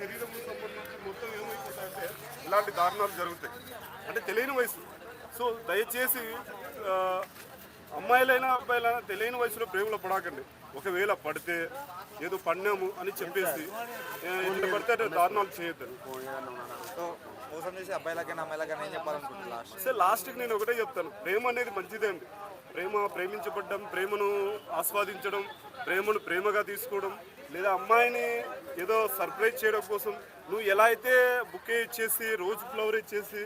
శరీరం సంబంధించి మొత్తం ఏమైపోతాయంటే ఇలాంటి దారుణాలు జరుగుతాయి. అంటే తెలియని వయసు. సో దయచేసి అమ్మాయిలైనా అబ్బాయిలైనా తెలియని వయసులో ప్రేమలో పడాకండి. ఒకవేళ పడితే ఏదో పడినాము అని చెప్పేసి ఎట్లా పడితే దారుణాలు చేయొద్దని సో మోసం చేసి అబ్బాయిలకైనా అమ్మాయిలకైనా ఏం చెప్పాలనుకుంటున్నా లాస్ట్? సో లాస్ట్కి నేను ఒకటే చెప్తాను. ప్రేమ అనేది మంచిదే అండి. ప్రేమ ప్రేమించబడ్డం ప్రేమను ఆస్వాదించడం ప్రేమను ప్రేమగా తీసుకోవడం లేదా అమ్మాయిని ఏదో సర్ప్రైజ్ చేయడం కోసం నువ్వు ఎలా అయితే బుకే ఇచ్చేసి రోజు ఫ్లవర్ ఇచ్చేసి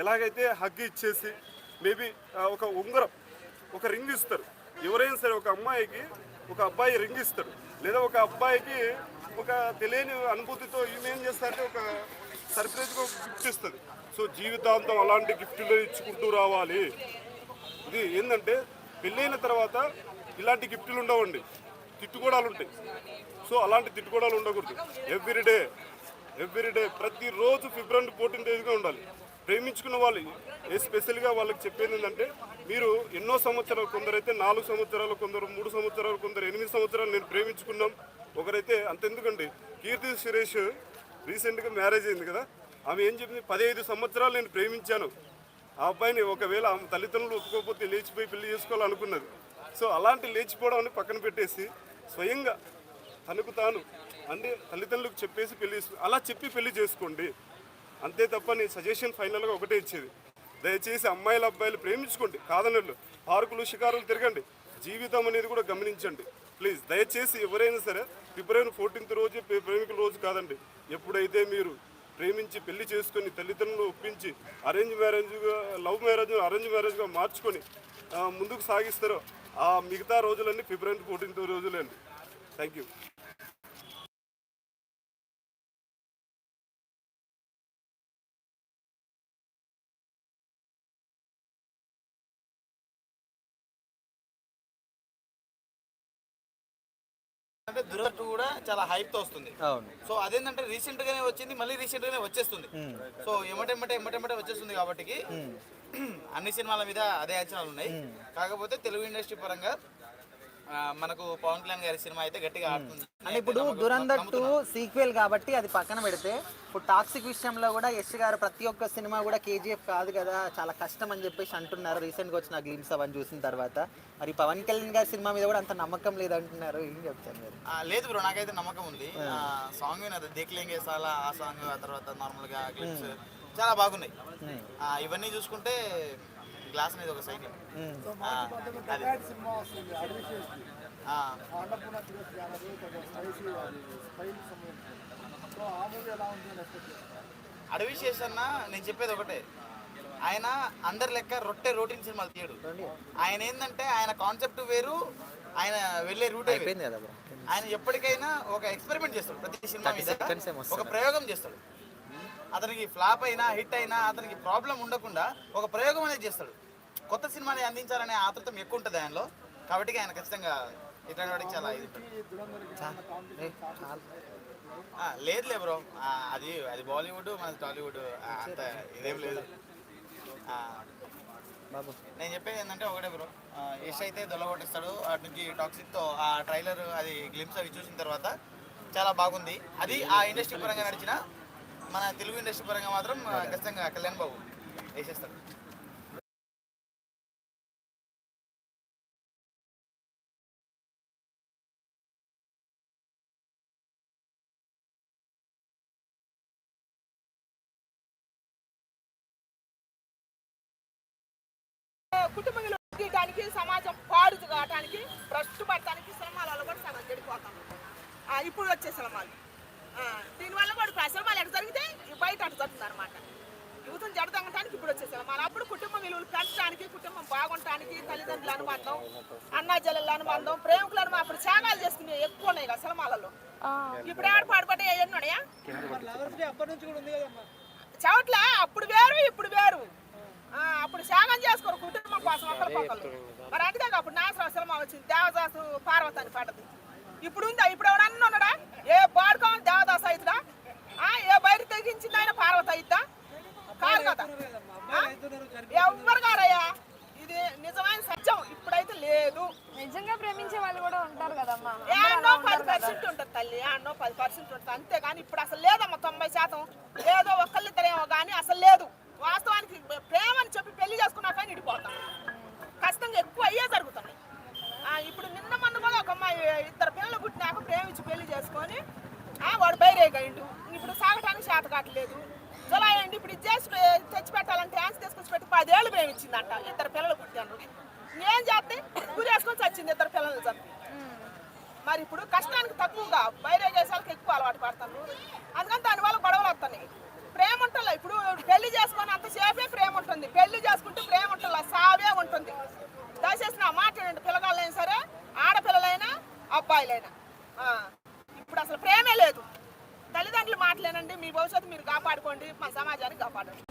ఎలాగైతే హగ్ ఇచ్చేసి మేబీ ఒక ఉంగరం ఒక రింగ్ ఇస్తారు. ఎవరైనా సరే ఒక అమ్మాయికి ఒక అబ్బాయి రింగ్ ఇస్తాడు లేదా ఒక అబ్బాయికి ఒక తెలియని అనుభూతితో ఏం చేస్తారంటే ఒక సర్ప్రైజ్గా ఒక గిఫ్ట్ ఇస్తుంది. సో జీవితాంతం అలాంటి గిఫ్ట్లు ఇచ్చుకుంటూ రావాలి. ఇది ఏంటంటే పెళ్ళైన తర్వాత ఇలాంటి గిఫ్ట్లు ఉండవండి. తిట్టుకోడాలు ఉంటాయి సో అలాంటి తిట్టుకోవడాలు ఉండకూడదు. ఎవ్రీడే ఎవ్రీడే ప్రతిరోజు ఫిబ్రవరి ఫోర్టీన్ తేదీగా ఉండాలి. ప్రేమించుకున్న వాళ్ళు ఎస్పెషల్గా స్పెషల్గా వాళ్ళకి చెప్పేది ఏంటంటే మీరు ఎన్నో సంవత్సరాలు కొందరైతే నాలుగు సంవత్సరాలు కొందరు మూడు సంవత్సరాలు కొందరు ఎనిమిది సంవత్సరాలు నేను ప్రేమించుకున్నాం. ఒకరైతే అంతెందుకండి. కీర్తి సురేష్ రీసెంట్గా మ్యారేజ్ అయింది కదా ఆమె ఏం చెప్పింది? పదిహేను సంవత్సరాలు నేను ప్రేమించాను. ఆ అబ్బాయిని ఒకవేళ ఆమె తల్లిదండ్రులు ఒప్పుకోకపోతే లేచిపోయి పెళ్ళి చేసుకోవాలనుకున్నది. సో అలాంటి లేచిపోవడం పక్కన పెట్టేసి స్వయంగా తనకు తాను అంటే తల్లిదండ్రులకు చెప్పేసి పెళ్ళి అలా చెప్పి పెళ్ళి చేసుకోండి. అంతే తప్ప నేను సజెషన్ ఫైనల్గా ఒకటే ఇచ్చేది. దయచేసి అమ్మాయిల అబ్బాయిలు ప్రేమించుకోండి. కాదనట్లు పార్కులు షికారులు తిరగండి. జీవితం అనేది కూడా గమనించండి. ప్లీజ్ దయచేసి ఎవరైనా సరే ఫిబ్రవరి ఫోర్టీన్త్ రోజు ప్రేమికుల రోజు కాదండి. ఎప్పుడైతే మీరు ప్రేమించి పెళ్ళి చేసుకొని తల్లిదండ్రులు ఒప్పించి అరేంజ్ మ్యారేజ్గా లవ్ మ్యారేజ్ అరేంజ్ మ్యారేజ్గా మార్చుకొని ముందుకు సాగిస్తారో ఆ మిగతా రోజులన్నీ ఫిబ్రవరి ఫోర్టీన్త్ రోజులండి థ్యాంక్ యూ అంటే దురదృష్టు కూడా చాలా హైప్తో వస్తుంది. అవును. సో అదేంటంటే రీసెంట్ గానే వచ్చింది మళ్ళీ రీసెంట్ గానే వచ్చేస్తుంది. సో ఎమ్మటెమ్మటే ఎమ్మటెమ్మటే వచ్చేస్తుంది కాబట్టి అన్ని సినిమాల మీద అదే అంచనాలు ఉన్నాయి. కాకపోతే తెలుగు ఇండస్ట్రీ పరంగా మనకు పవన్ కళ్యాణ్ గారి సినిమా అయితే గట్టిగా ఆడుతుంది. అంటే ఇప్పుడు దురంధర్ టూ సీక్వెల్ కాబట్టి అది పక్కన పెడితే ఇప్పుడు టాక్సిక్ విషయంలో కూడా యశ్ గారు ప్రతి ఒక్క సినిమా కూడా కేజీఎఫ్ కాదు కదా చాలా కష్టం అని చెప్పేసి అంటున్నారు. రీసెంట్గా వచ్చిన గ్లిమ్స్ అవన్నీ చూసిన తర్వాత. మరి పవన్ కళ్యాణ్ గారి సినిమా మీద కూడా అంత నమ్మకం లేదంటున్నారు. ఏం చెప్తారు మీరు? లేదు బ్రో నాకైతే నమ్మకం ఉంది. సాంగ్ వినది దేక్లేంగే సాలా ఆ సాంగ్ ఆ తర్వాత నార్మల్గా క్లిప్స్ చాలా బాగున్నాయి. ఇవన్నీ చూసుకుంటే గ్లాస్ అనేది ఒక సైన్ అడవి శేషన్న నేను చెప్పేది ఒకటే. ఆయన అందరి లెక్క రొట్టె రోటీన్ సినిమాలు తీయడు. ఆయన ఏంటంటే ఆయన కాన్సెప్ట్ వేరు ఆయన వెళ్ళే రూట్ అయిపోయింది కదా ఆయన ఎప్పటికైనా ఒక ఎక్స్పెరిమెంట్ చేస్తాడు ప్రతి సినిమా మీద. ఒక ప్రయోగం చేస్తాడు. అతనికి ఫ్లాప్ అయినా హిట్ అయినా అతనికి ప్రాబ్లం ఉండకుండా ఒక ప్రయోగం అనేది చేస్తాడు. కొత్త సినిమాని అందించాలనే ఆతృతం ఎక్కువ ఉంటుంది ఆయనలో? కాబట్టి ఆయన ఖచ్చితంగా ఇట్లాంటి చాలా ఇది లేదులే బ్రో. అది అది బాలీవుడ్ మనది టాలీవుడ్ అంత ఇదేం లేదు. నేను చెప్పేది ఏంటంటే ఒకటే బ్రో. యష్ అయితే దొల్లగొట్టిస్తాడు అటు నుంచి టాక్సిక్తో ఆ ట్రైలర్ అది గ్లిమ్స్ అవి చూసిన తర్వాత చాలా బాగుంది. అది ఆ ఇండస్ట్రీ పరంగా నడిచిన మన తెలుగు ఇండస్ట్రీ పరంగా మాత్రం ఖచ్చితంగా కళ్యాణ్ బాబు వేసేస్తాడు. కుటుంబంలో తీయడానికి సమాజం పాడు కావటానికి భ్రష్టు పడటానికి సినిమాలలో కూడా సగం చెడిపోతాం. ఆ, ఇప్పుడు వచ్చే సినిమాలు. దీనివల్ల కూడా ఇప్పుడు ఆ సినిమాలు ఎక్కడ జరిగితే ఈ బయట అటు జరుగుతుంది అనమాట యువతను జడదొంగటానికి ఇప్పుడు వచ్చే సినిమాలు అప్పుడు కుటుంబ విలువలు పెంచడానికి కుటుంబం బాగుండటానికి తల్లిదండ్రుల అనుబంధం అన్నా చెల్లెళ్ళ అనుబంధం ప్రేమికుల అనుబంధం అప్పుడు త్యాగాలు చేసుకునే ఎక్కువ ఉన్నాయి కదా సినిమాలలో. ఇప్పుడు ఏడు పాడుపడ్డా ఎన్ని ఉన్నాయా? చెవట్ల అప్పుడు వేరు ఇప్పుడు వేరు. ఆ, అప్పుడు త్యాగం చేసుకోరు కుటుంబం కోసం ఒకరికొకరు మరి అందుకే అప్పుడు నాశనం సినిమా వచ్చింది దేవదాసు పార్వతి అని పడ్డది ఇప్పుడు ఉందా ఇప్పుడు ఎవడన్నా ఉన్నాడా? ఏ పాడుకోని దేవదాసు అవుతుందా ఆ, ఏ బయట తెగించింది ఆయన పార్వతి అవుతా కాదు కదా? ఎవ్వరు కారయ్యా ఇది నిజమైన సత్యం. ఇప్పుడైతే లేదు. నిజంగా ప్రేమించే వాళ్ళు కూడా ఉంటారు కదమ్మా. ఏడో పది పర్సెంట్ ఉంటుంది తల్లి. యాన్నో పది పర్సెంట్ ఉంటుంది. అంతేగాని ఇప్పుడు అసలు లేదమ్మా తొంభై శాతం. లేదో ఒక్కళ్ళిద్దరేమో కానీ అసలు లేదు. వాస్తవానికి ప్రేమ అని చెప్పి పెళ్ళి చేసుకున్నాక ఇడిపోతాం ఖచ్చితంగా ఎక్కువ అయ్యే జరుగుతున్నాయి ఆ, ఇప్పుడు నిన్న మొన్న కూడా ఒక అమ్మాయి ఇద్దరు పిల్లలు పుట్టినాక ప్రేమించి పెళ్ళి చేసుకొని ఆ, వాడు బైరేగాయిండు ఇప్పుడు సాగటానికి చేత కావట్లేదు జులై అండి ఇప్పుడు ఇది చేసి పె- తెచ్చి పెట్టాలంటే డ్యాన్స్ తీసుకొచ్చి పెట్టి పదేళ్ళు ప్రేమించిందంట ఇద్దరు పిల్లలు పుట్టాను ఏం చేస్తే గురేసుకొని చచ్చింది ఇద్దరు పిల్లల్ని చంపి మరి ఇప్పుడు కష్టానికి తక్కువగా బయట దేశాలకు ఎక్కువ అలవాటు పడతాను అందుకని దానివల్ల గొడవలు వస్తున్నాయి ప్రేమ ఉంటుందా ఇప్పుడు పెళ్ళి చేసుకొని అంతసేపే ప్రేమ ఉంటుంది పెళ్ళి చేసుకుంటే ప్రేమ ఉంటుందా సావే ఉంటుంది దయచేసి నా మాట్లాడండి పిల్లగాళ్ళైనా సరే ఆడపిల్లలైనా అబ్బాయిలైనా ఆ, ఇప్పుడు అసలు ప్రేమే లేదు. తల్లిదండ్రులు మాటలేనండి మీ భవిష్యత్తు మీరు కాపాడుకోండి మా సమాజాన్ని కాపాడండి.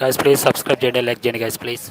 guys please subscribe చేయండి లైక్ చేయండి guys please.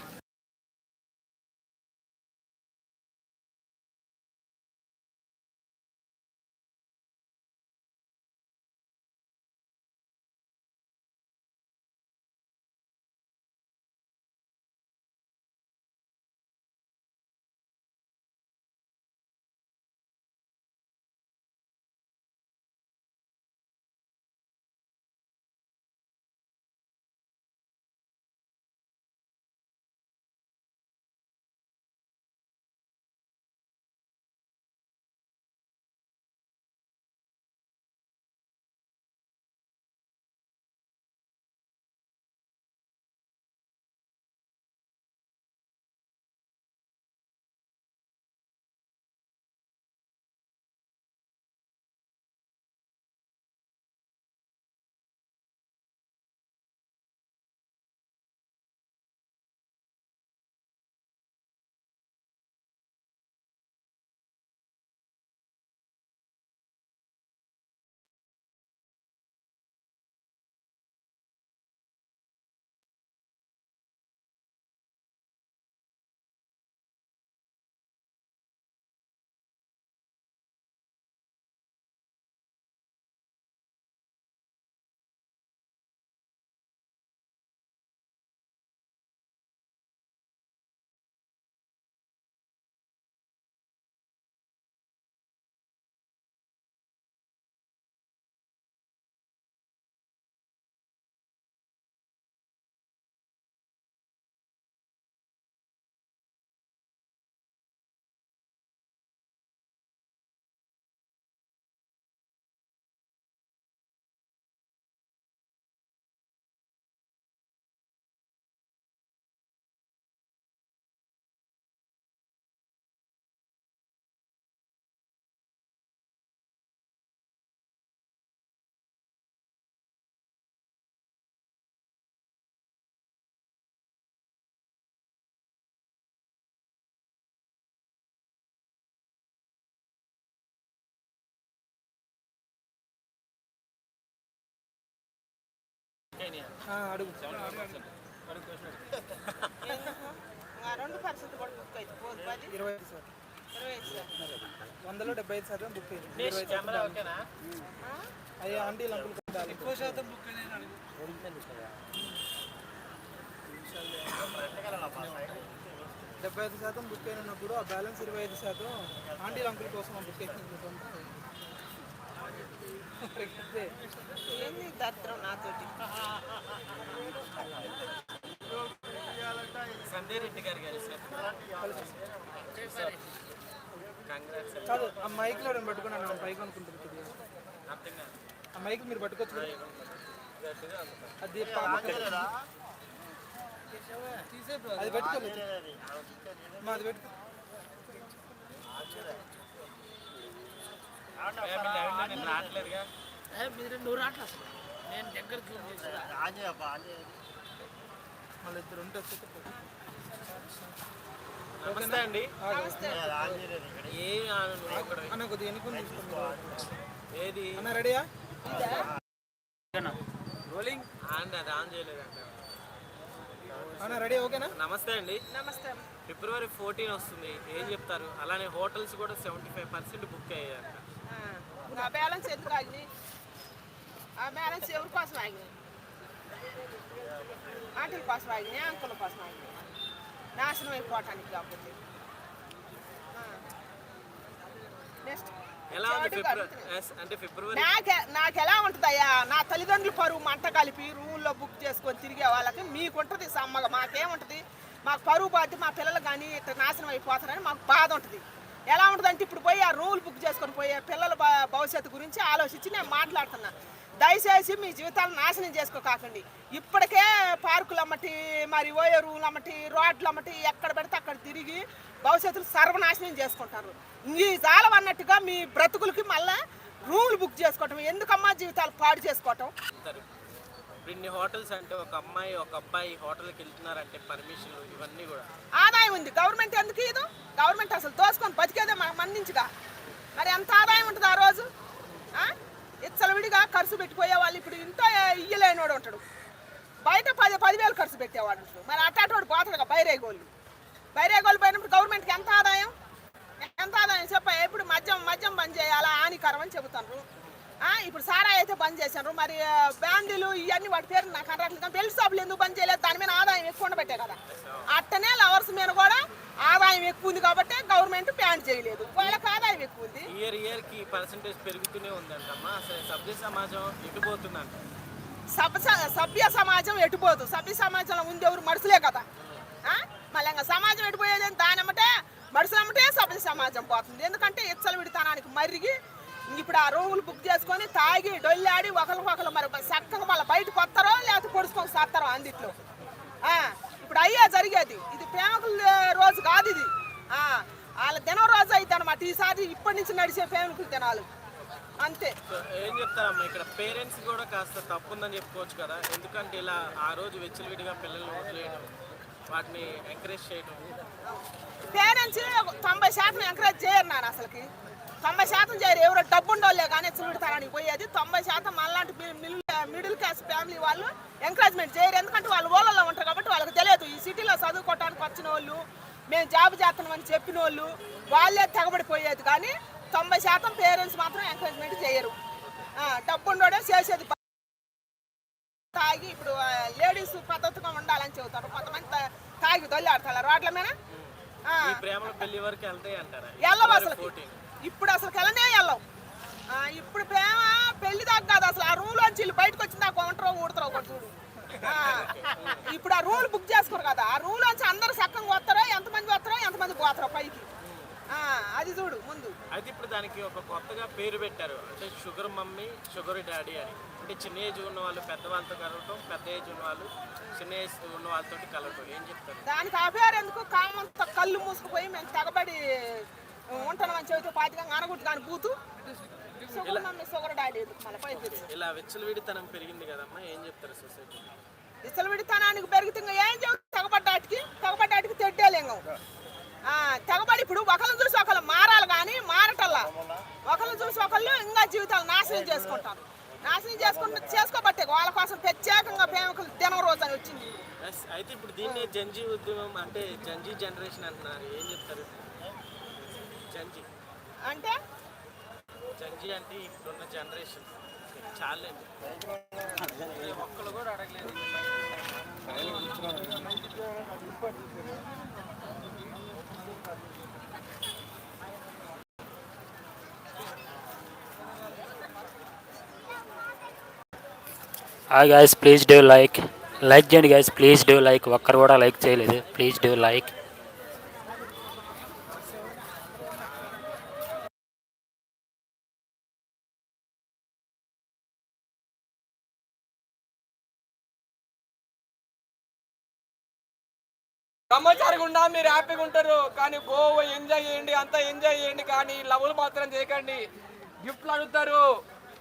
ఆ రెండు పరిస్థితి కూడా బుక్ అయితే పోదు పది. ఇరవై ఐదు శాతం ఇరవై ఐదు శాతం. వందలో డెబ్బై ఐదు శాతం బుక్ అయింది. ఇరవై ఆంటీలు కొట్టాలి. ఎక్కువ శాతం బుక్ డెబ్బై ఐదు శాతం బుక్ అయినప్పుడు ఆ బ్యాలెన్స్ ఇరవై ఐదు శాతం ఆంటీల అంకుల్ కోసం ఆ బుక్ ఏంది నాతోటి? కాదు ఆ మైక్లో పట్టుకున్నాను పైకి అనుకుంటుంది. ఆ మైక్ మీరు పట్టుకోవచ్చు కదా. అది మళ్ళీ ఇద్దరు ఉంటే నమస్తే అండి. అన్న కొద్దిగా ఎన్నుకొని తీసుకోండి ఏది? అన్న రెడీయా? రోలింగ్? అది ఆన్ చేయలేదంట అన్న రెడీ ఓకేనా? నమస్తే అండి. నమస్తే ఫిబ్రవరి ఫోర్టీన్ వస్తుంది. ఏం చెప్తారు? అలానే హోటల్స్ కూడా సెవెంటీ ఫైవ్ పర్సెంట్ బుక్ అయ్యాయంట. ఆ బ్యాలెన్స్ ఎందుకు ఆగింది ఆ బ్యాలెన్స్ ఎవరి కోసం ఆగింది? ఆటల కోసం ఆగినాయి అంకుల కోసం ఆగినాయి నాశనం అయిపోవటానికి కాకపోతే. నెక్స్ట్ నాకే ఎలా ఉంటుందయ్యా? నా తల్లిదండ్రుల పరువు మంట కలిపి రూమ్లో బుక్ చేసుకొని తిరిగే వాళ్ళకి మీకుంటుంది సమ్మగా. మాకేముంటుంది? మాకు పరువు బాధ్యత మా పిల్లలు కానీ ఇట్లా నాశనం అయిపోతారని మాకు బాధ ఉంటుంది. ఎలా ఉంటుందంటే ఇప్పుడు పోయి ఆ రూములు బుక్ చేసుకొని పోయే పిల్లల భవిష్యత్తు గురించి ఆలోచించి నేను మాట్లాడుతున్నా. దయచేసి మీ జీవితాలు నాశనం చేసుకోకండి ఇప్పటికే పార్కులు అమ్మటి మరి ఓయే రూములు అమ్మటి రోడ్లు అమ్మటి ఎక్కడ పెడితే అక్కడ తిరిగి భవిష్యత్తులో సర్వనాశనం చేసుకుంటారు. ఈ జాలం అన్నట్టుగా మీ బ్రతుకులకి మళ్ళా రూములు బుక్ చేసుకోవటం ఎందుకమ్మా జీవితాలు పాడు చేసుకోవటం? ఇన్ని హోటల్స్ అంటే ఒక అమ్మాయి ఒక అబ్బాయి హోటల్కి వెళ్తున్నారంటే పర్మిషన్లు ఇవన్నీ కూడా. ఆదాయం ఉంది. గవర్నమెంట్ ఎందుకు ఇదు? గవర్నమెంట్ అసలు దోసుకొని బతికేదే మన మన్నించుగా. మరి ఎంత ఆదాయం ఉంటుంది ఆ రోజు? ఆ? ఇచ్చలవిడిగా ఖర్చు పెట్టిపోయే వాళ్ళు ఇప్పుడు ఇంత ఇయ్యలేనివాడు ఉంటాడు. బయట పది పదివేలు ఖర్చు పెట్టేవాడు ఉంటాడు మరి అట్టాటోడు పోతాడు బైరేగోళ్ళు. బైరేగోళ్ళు పోయినప్పుడు గవర్నమెంట్కి ఎంత ఆదాయం? ఎంత ఆదాయం? చెప్ప ఇప్పుడు మద్యం మద్యం బంద్ చేయాలా? హానికరం అని చెబుతాను ఇప్పుడు సారా అయితే బంద్ చేశారు. మరి బ్యాండీలు ఇవన్నీ వాటి పేరు నాకు కానీ బెల్ట్ షాపులు ఎందుకు బంద్ చేయలేదు? దాని మీద ఆదాయం ఎక్కువ ఉండబట్టే కదా. అట్టనే లవర్స్ మీద కూడా ఆదాయం ఎక్కువ ఉంది కాబట్టి గవర్నమెంట్ బ్యాన్ చేయలేదు. వాళ్ళకి ఆదాయం ఎక్కువ ఉంది. ఇయర్ ఇయర్కి పర్సంటేజ్ పెరుగుతూనే ఉందంటమ్మా. అసలు సభ్య సమాజం ఎటుపోతుందంట? సభ సభ్య సమాజం ఎటుపోదు? సభ్య సమాజంలో ఉంది ఎవరు? మనుషులే కదా. ఆ? మళ్ళీ సమాజం ఎటుపోయేది? దాని అమ్మటే మనుషులమ్మటే సభ్య సమాజం పోతుంది. ఎందుకంటే ఇచ్చలు విడతానానికి మరిగి ఇప్పుడు ఆ రూములు బుక్ చేసుకొని తాగి డొల్లాడి ఒకరికొకరు మరి చక్కగా మళ్ళీ బయటకు వస్తారో లేకపోతే పొడుచుకొని సత్తారో అందిట్లో. ఆ, ఇప్పుడు అయ్యే జరిగేది. ఇది ప్రేమకుల రోజు కాదు ఇది. వాళ్ళ దినం రోజు అయితే అనమాట ఈసారి ఇప్పటి నుంచి నడిచే ప్రేమికుల దినాలు. అంతే. ఏం చెప్తారమ్మా? ఇక్కడ పేరెంట్స్ కూడా కాస్త తప్పు ఉందని చెప్పుకోవచ్చు కదా. ఎందుకంటే ఇలా ఆ రోజు వెచ్చలవిడిగా పిల్లల్ని వదిలేయడం వాటిని ఎంకరేజ్ చేయడం. పేరెంట్స్ తొంభై శాతం ఎంకరేజ్ చేయరు నాన్న అసలుకి. తొంభై శాతం చేయరు. ఎవరో డబ్బు ఉండోళ్ళే కానీ చూడతారని పోయేది. తొంభై శాతం మనలాంటి మిడిల్ మిడిల్ క్లాస్ ఫ్యామిలీ వాళ్ళు ఎంకరేజ్మెంట్ చేయరు. ఎందుకంటే వాళ్ళు ఊళ్ళలో ఉంటారు కాబట్టి వాళ్ళకి తెలియదు. ఈ సిటీలో చదువుకోవడానికి వచ్చిన వాళ్ళు మేము జాబ్ చేస్తున్నామని చెప్పిన వాళ్ళు వాళ్ళే తెగబడిపోయేది. కానీ తొంభై శాతం పేరెంట్స్ మాత్రం ఎంకరేజ్మెంట్ చేయరు. ఆ, డబ్బు ఉండోడే చేసేది. తాగి ఇప్పుడు లేడీస్ పద్ధతిగా ఉండాలని చెబుతారు. కొంతమంది తాగి దొల్లాడతారు. రోడ్ల మీద వెళ్ళవు అసలు ఇప్పుడు అసలు కెలనే వెళ్ళవు ఆ, ఇప్పుడు ప్రేమ పెళ్ళి దాకా కాదు అసలు ఆ లోంచి వీళ్ళు బయటకు వచ్చిన దాకా ఉంటారో ఊడతారో ఒకటి చూడు. ఇప్పుడు ఆ రూల్ బుక్ చేసుకోరు కదా ఆ రూల్ నుంచి అందరు చక్కగా వస్తారో? ఎంతమంది వస్తారో? ఎంతమంది పోతారో పైకి? అది చూడు ముందు. అయితే ఇప్పుడు దానికి ఒక కొత్తగా పేరు పెట్టారు. అంటే షుగర్ మమ్మీ షుగర్ డాడీ అని. అంటే చిన్న ఏజ్ ఉన్న వాళ్ళు పెద్దవాళ్ళతో కలవటం పెద్ద ఏజ్ ఉన్న వాళ్ళు చిన్న ఏజ్ ఉన్న వాళ్ళతో కలవటం. ఏం చెప్తారు? దానికి ఆ పేరు ఎందుకు? కామంతో కళ్ళు మూసుకుపోయి మేము తెగబడి ఉంటామని చెబితే పాతిగా అనగుట్టు కానీ బూతు షుగర్ మమ్మీ షుగర్ డాడీ మళ్ళీ పైకి. ఇలా విచ్చలవిడితనం పెరిగింది కదమ్మా ఏం చెప్తారు సొసైటీ? ఇసలు విడితనానికి పెరుగుతుంది ఏం చెబుతుంది తెగబడ్డాటికి తెగబడ్డాటికి తెడ్డేలింగం ఆ, తెగబడి ఇప్పుడు ఒకరిని చూసి ఒకళ్ళు మారాలి కానీ మారటల్లా. ఒకరిని చూసి ఒకళ్ళు ఇంకా జీవితాలు నాశనం చేసుకుంటారు. నాశనం చేసుకుంటే చేసుకోబట్టే వాళ్ళ కోసం ప్రత్యేకంగా ప్రేమకులు దినం రోజు అని వచ్చింది. అయితే ఇప్పుడు దీన్ని జంజీ ఉద్యమం అంటే జంజీ జనరేషన్ అంటున్నారు ఏం చెప్తారు? జంజీ. అంటే? జంజీ అంటే ఇప్పుడున్న జనరేషన్ చాలండి ఈ ఒక్కరు కూడా అడగలేదు. Hi guys please do like like చేయండి గైస్ ప్లీజ్ డూ లైక్ ఒక్కరు కూడా లైక్ చేయలేదు. ప్లీజ్ డూ లైక్ బ్రహ్మచారిగా మీరు హ్యాపీగా ఉంటారు. కానీ గోవా ఎంజాయ్ చేయండి అంతా ఎంజాయ్ చేయండి. కానీ లవ్లు మాత్రం చేయకండి. గిఫ్ట్లు అడుగుతారు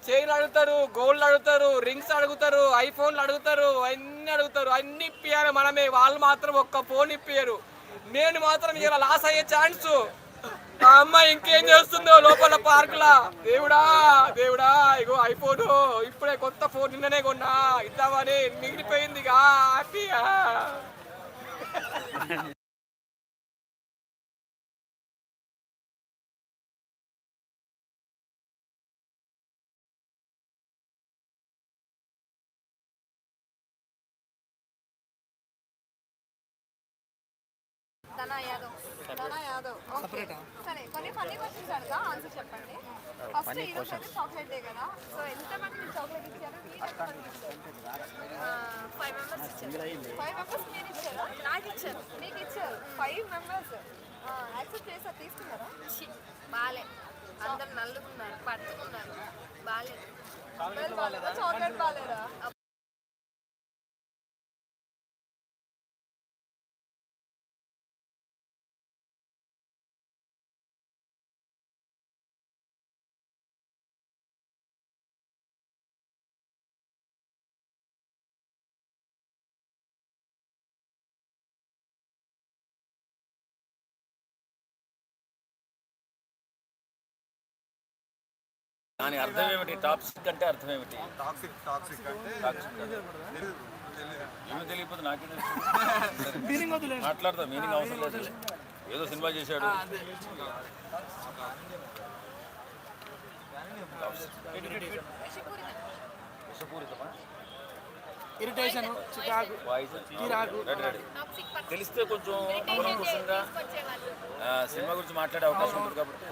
చైన్లు అడుగుతారు గోల్డ్ అడుగుతారు రింగ్స్ అడుగుతారు ఐఫోన్లు అడుగుతారు అన్నీ అడుగుతారు. అన్ని ఇప్పియాలి మనమే. వాళ్ళు మాత్రం ఒక్క ఫోన్ ఇప్పియరు నేను మాత్రం ఇలా లాస్ అయ్యే ఛాన్స్. ఆ అమ్మాయి ఇంకేం చేస్తుందో లోపల పార్కులా. దేవుడా దేవుడా ఇగో ఐఫోన్. ఇప్పుడే కొత్త ఫోన్ నిన్ననే కొన్నా. ఇద్దామని మిగిలిపోయిందిగా హ్యాపీగా ధనా యాదవ్ ధనా యాదవ్ ఓకే సరే కొన్ని ఫన్నీ క్వశ్చన్స్ అడగా ఆన్సర్ చెప్పండి. ఫస్ట్ ఈ రోజు అయితే చాక్లెట్ డే కదా. సో ఎంత మంది చాక్లెట్ ఇచ్చారు? ఫైవ్ మెంబర్స్ ఇచ్చారు. ఫైవ్ మెంబర్స్ మీరు ఇచ్చారా? నాకు ఇచ్చారు. మీకు ఇచ్చారు. ఫైవ్ మెంబర్స్ యాక్సెప్ట్ చేసారు తీసుకున్నారా? బాలే. అందరు నల్లుకున్నారు. పట్టుకున్నారు. బాలే. చాక్లెట్ బాలేదా? దాని అర్థం ఏమిటి? టాక్సిక్ అంటే అర్థం ఏమిటి? టాక్సిక్ టాక్సిక్ అంటే ఏమి తెలియకపోతే నాకే తెలుసు. మాట్లాడతా మీనింగ్ అవసరం లేదు. ఏదో సినిమా చేశాడు. విషపూరితమా ఇరిటేషన్ చికాకు రెడీ తెలిస్తే కొంచెం కూలంకుషంగా సినిమా గురించి మాట్లాడే అవకాశం ఉంటుంది కాబట్టి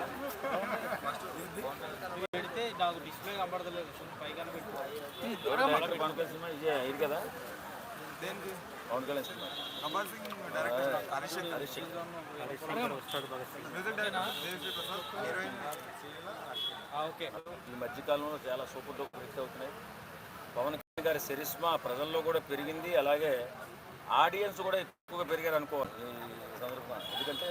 పెడితే నాకు డిస్ప్లే కనబడతలేదు పైగా సినిమా ఇదే ఇది కదా. దేనికి పవన్ కళ్యాణ్ సినిమా ఈ మధ్యకాలంలో చాలా సూపర్ డూపర్ హిట్ అవుతున్నాయి. పవన్ గారి సెరిస్మా ప్రజల్లో కూడా పెరిగింది. అలాగే ఆడియన్స్ కూడా ఎక్కువగా పెరిగారు అనుకో ఈ సందర్భంగా. ఎందుకంటే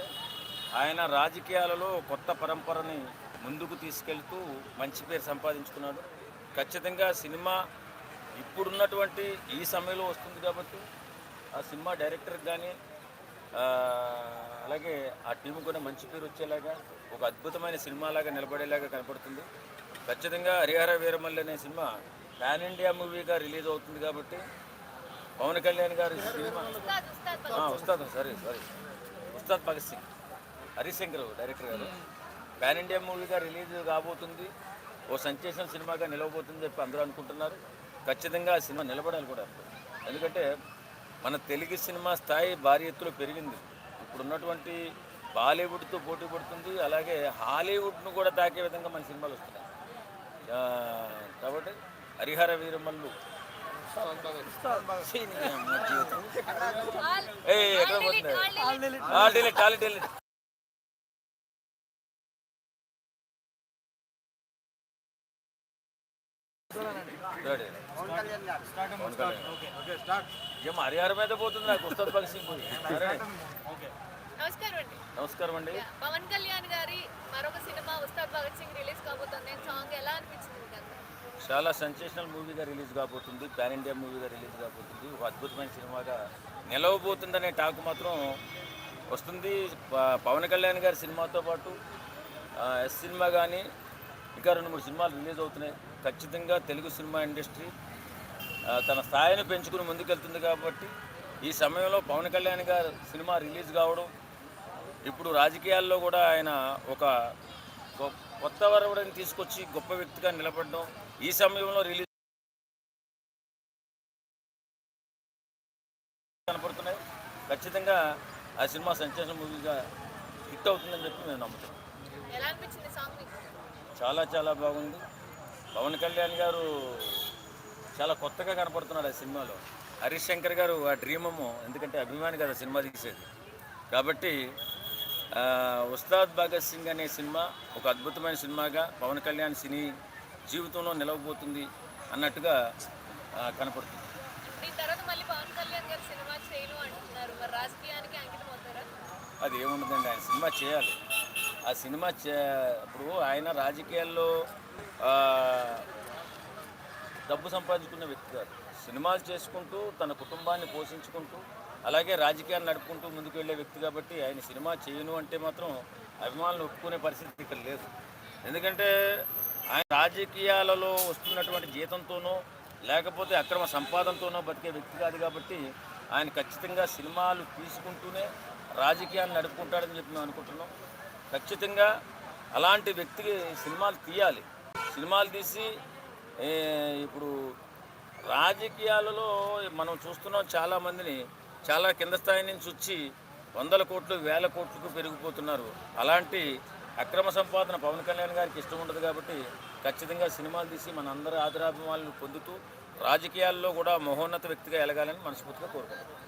ఆయన రాజకీయాలలో కొత్త పరంపరని ముందుకు తీసుకెళ్తూ మంచి పేరు సంపాదించుకున్నాడు. ఖచ్చితంగా సినిమా ఇప్పుడున్నటువంటి ఈ సమయంలో వస్తుంది కాబట్టి ఆ సినిమా డైరెక్టర్కి కానీ అలాగే ఆ టీం కూడా మంచి పేరు వచ్చేలాగా ఒక అద్భుతమైన సినిమాలాగా నిలబడేలాగా కనపడుతుంది. ఖచ్చితంగా హరిహర వీరమల్లి అనే సినిమా పాన్ ఇండియా మూవీగా రిలీజ్ అవుతుంది కాబట్టి పవన్ కళ్యాణ్ గారి సినిమా. ఆ, Ustaad sorry sorry Ustaad Bhagat Singh Harishankar director గారు. పాన్ ఇండియా మూవీగా రిలీజ్ కాబోతుంది. ఓ సెన్సేషనల్ సినిమాగా నిలవబోతుంది చెప్పి అందరూ అనుకుంటున్నారు. ఖచ్చితంగా ఆ సినిమా నిలబడాలి కూడా. ఎందుకంటే మన తెలుగు సినిమా స్థాయి భారీ ఎత్తులో పెరిగింది. ఇప్పుడున్నటువంటి బాలీవుడ్తో పోటీ పడుతుంది. అలాగే హాలీవుడ్ను కూడా తాకే విధంగా మన సినిమాలు వస్తున్నాయి. కాబట్టి హరిహర వీరమల్లు. ఏయ్, ఎక్కడ పోతుంది. ఏం హరిహర మీద పోతుంది నాకు ఉస్తాద్ భగత్ సింగ్. నమస్కారం అండి పవన్ కళ్యాణ్ గారి మరొక సినిమా ఉస్తాద్ భగత్ సింగ్ రిలీజ్ కాబోతుంది సాంగ్ ఎలా అనిపించింది? చాలా సెన్సేషనల్ మూవీగా రిలీజ్ కాబోతుంది. పాన్ ఇండియా మూవీగా రిలీజ్ కాబోతుంది. ఒక అద్భుతమైన సినిమాగా నిలవబోతుందనే టాక్ మాత్రం వస్తుంది. ప- పవన్ కళ్యాణ్ గారి సినిమాతో పాటు ఎస్ సినిమా కానీ ఇంకా రెండు మూడు సినిమాలు రిలీజ్ అవుతున్నాయి. ఖచ్చితంగా తెలుగు సినిమా ఇండస్ట్రీ తన స్థాయిని పెంచుకుని ముందుకెళ్తుంది కాబట్టి ఈ సమయంలో పవన్ కళ్యాణ్ గారు సినిమా రిలీజ్ కావడం ఇప్పుడు రాజకీయాల్లో కూడా ఆయన ఒక కొత్త వరవడిని తీసుకొచ్చి గొప్ప వ్యక్తిగా నిలబడడం ఈ సమయంలో రిలీజ్ కనపడుతున్నాయి. ఖచ్చితంగా ఆ సినిమా సెన్సేషన్ మూవీగా హిట్ అవుతుందని చెప్పి సాంగ్ మీకు? చాలా చాలా బాగుంది. పవన్ కళ్యాణ్ గారు చాలా కొత్తగా కనపడుతున్నాడు ఆ సినిమాలో. హరీష్ శంకర్ గారు ఆ డ్రీమము ఎందుకంటే అభిమాని కదా సినిమా తీసేది. కాబట్టి ఉస్తాద్ భగత్ సింగ్ అనే సినిమా ఒక అద్భుతమైన సినిమాగా పవన్ కళ్యాణ్ సినీ జీవితంలో నిలవబోతుంది అన్నట్టుగా కనపడుతుంది. అది ఏముండదండి ఆయన సినిమా చేయాలి. ఆ సినిమా చే ఇప్పుడు ఆయన రాజకీయాల్లో డబ్బు సంపాదించుకున్న వ్యక్తి కాదు. సినిమాలు చేసుకుంటూ తన కుటుంబాన్ని పోషించుకుంటూ అలాగే రాజకీయాలు నడుపుకుంటూ ముందుకు వెళ్ళే వ్యక్తి కాబట్టి ఆయన సినిమా చేయను అంటే మాత్రం అభిమానులు ఒప్పుకునే పరిస్థితి ఇక్కడ లేదు. ఎందుకంటే ఆయన రాజకీయాలలో వస్తున్నటువంటి జీతంతోనో లేకపోతే అక్రమ సంపాదనతోనో బతికే వ్యక్తి కాదు కాబట్టి ఆయన ఖచ్చితంగా సినిమాలు తీసుకుంటూనే రాజకీయాన్ని నడుపుకుంటాడని చెప్పి మేము అనుకుంటున్నాం. ఖచ్చితంగా అలాంటి వ్యక్తికి సినిమాలు తీయాలి. సినిమాలు తీసి ఇప్పుడు రాజకీయాలలో మనం చూస్తున్నాం చాలామందిని చాలా కింద స్థాయి నుంచి వచ్చి వందల కోట్లు వేల కోట్లకు పెరిగిపోతున్నారు. అలాంటి అక్రమ సంపాదన పవన్ కళ్యాణ్ గారికి ఇష్టం ఉండదు కాబట్టి ఖచ్చితంగా సినిమాలు తీసి మన అందరి ఆదరాభిమానులను పొందుతూ రాజకీయాల్లో కూడా మహోన్నత వ్యక్తిగా ఎలగాలని మనస్ఫూర్తిగా కోరుకుంటున్నాను